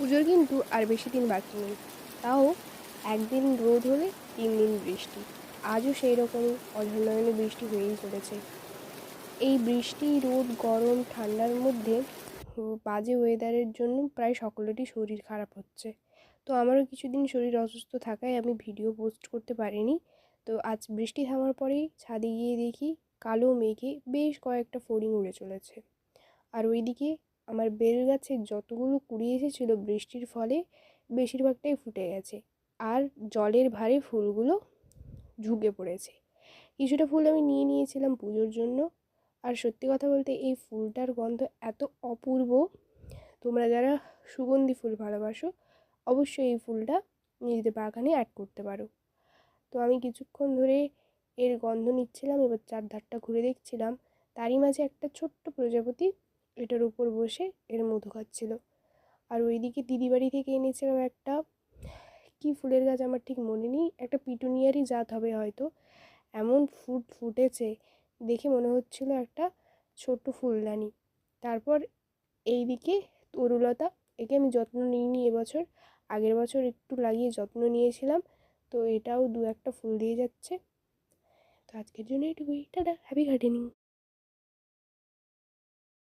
পুজোর কিন্তু আর বেশি দিন বাকি নেই। তাও একদিন রোদ হলে তিন দিন বৃষ্টি। আজও সেই রকমই অঝরনয়নে বৃষ্টি হয়েই চলেছে এই বৃষ্টি, রোদ, গরম, ঠান্ডার মধ্যে বাজে ওয়েদারের জন্য প্রায় সকলেরই শরীর খারাপ হচ্ছে। তো আমারও কিছুদিন শরীর অসুস্থ থাকায় আমি ভিডিও পোস্ট করতে পারিনি। তো আজ বৃষ্টি থামার পরেই ছাদে গিয়ে দেখি কালো মেঘে বেশ কয়েকটা ফড়িং উড়ে চলেছে। আর ওইদিকে আমার বেল গাছে যতগুলো কুড়ি এসেছিল বৃষ্টির ফলে বেশিরভাগটাই ফুটে গেছে। আর জলের ভারে ফুলগুলো ঝুঁকে পড়েছে। কিছুটা ফুল আমি নিয়ে নিয়েছিলাম পুজোর জন্য। আর সত্যি কথা বলতে এই ফুলটার গন্ধ এত অপূর্ব। তোমরা যারা সুগন্ধি ফুল ভালোবাসো, অবশ্যই এই ফুলটা নিজেদের বাগানে অ্যাড করতে পারো। তো আমি কিছুক্ষণ ধরে এর গন্ধ নিচ্ছিলাম, এবার চারধারটা ঘুরে দেখছিলাম। তারই মাঝে একটা ছোট্ট প্রজাপতি এটার উপর বসে এর মধু খাচ্ছিল। আর ওইদিকে দিদি বাড়ি থেকে এনেছিলাম একটা, কি ফুলের গাছ আমার ঠিক মনে নেই, একটা পিটুনিয়ারই জাত হবে হয়তো। এমন ফুট ফুটেছে, দেখে মনে হচ্ছিল একটা ছোট্ট ফুলদানি। তারপর এইদিকে তরুলতা, একে আমি যত্ন নিইনি এবছর, আগের বছর একটু লাগিয়ে যত্ন নিয়েছিলাম, তো এটাও দু একটা ফুল দিয়ে যাচ্ছে। তো আজকের জন্য এটুকুই, টাটা হ্যাপি গার্ডেনিং